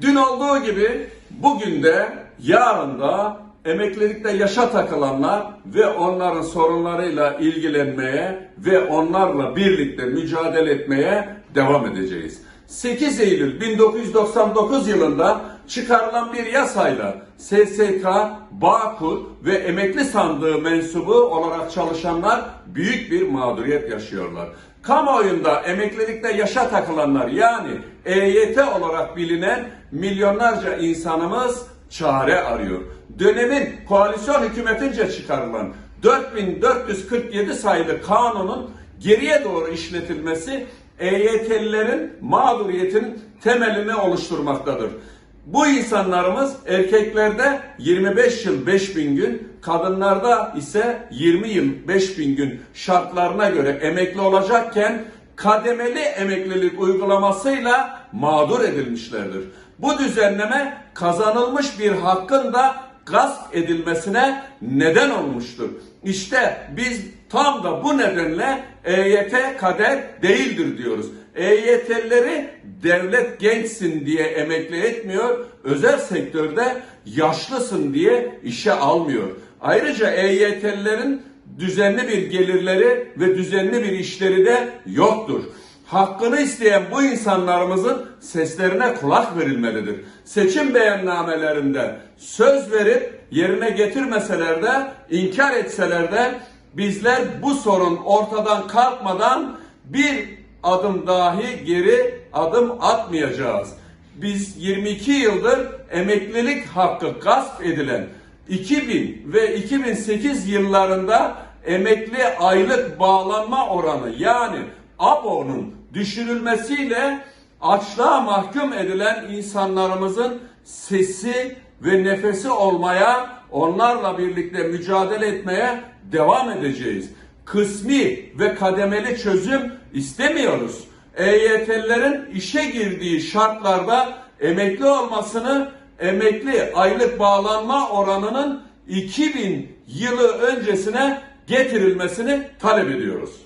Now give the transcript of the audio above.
Dün olduğu gibi bugün de yarın da emeklilikte yaşa takılanlar ve onların sorunlarıyla ilgilenmeye ve onlarla birlikte mücadele etmeye devam edeceğiz. 8 Eylül 1999 yılında çıkarılan bir yasayla SSK, Bağkur ve emekli sandığı mensubu olarak çalışanlar büyük bir mağduriyet yaşıyorlar. Kamuoyunda emeklilikte yaşa takılanlar yani EYT olarak bilinen milyonlarca insanımız çare arıyor. Dönemin koalisyon hükümetince çıkarılan 4447 sayılı kanunun geriye doğru işletilmesi EYT'lilerin mağduriyetinin temelini oluşturmaktadır. Bu insanlarımız erkeklerde 25 yıl 5000 gün, kadınlarda ise 20 yıl 5000 gün şartlarına göre emekli olacakken kademeli emeklilik uygulamasıyla mağdur edilmişlerdir. Bu düzenleme kazanılmış bir hakkın da gasp edilmesine neden olmuştur. İşte biz tam da bu nedenle EYT kader değildir diyoruz. EYT'lileri devlet gençsin diye emekli etmiyor, özel sektörde yaşlısın diye işe almıyor. Ayrıca EYT'lilerin düzenli bir gelirleri ve düzenli bir işleri de yoktur. Hakkını isteyen bu insanlarımızın seslerine kulak verilmelidir. Seçim beyannamelerinde söz verip yerine getirmeseler de, inkar etseler de bizler bu sorun ortadan kalkmadan bir adım dahi geri adım atmayacağız. Biz 22 yıldır emeklilik hakkı gasp edilen 2000 ve 2008 yıllarında emekli aylık bağlanma oranı yani ABO'nun düşürülmesiyle açlığa mahkum edilen insanlarımızın sesi ve nefesi olmaya, onlarla birlikte mücadele etmeye devam edeceğiz. Kısmi ve kademeli çözüm istemiyoruz. EYT'lilerin işe girdiği şartlarda emekli olmasını, emekli aylık bağlanma oranının 2000 yılı öncesine getirilmesini talep ediyoruz.